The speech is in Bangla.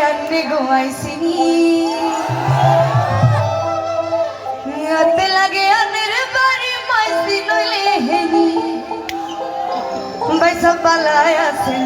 রাত্রে ঘুমাইছিনি রাতে লাগে আনের বাড়ি মাইছি নইলে হেনি। বাইসা পালায় আসেনি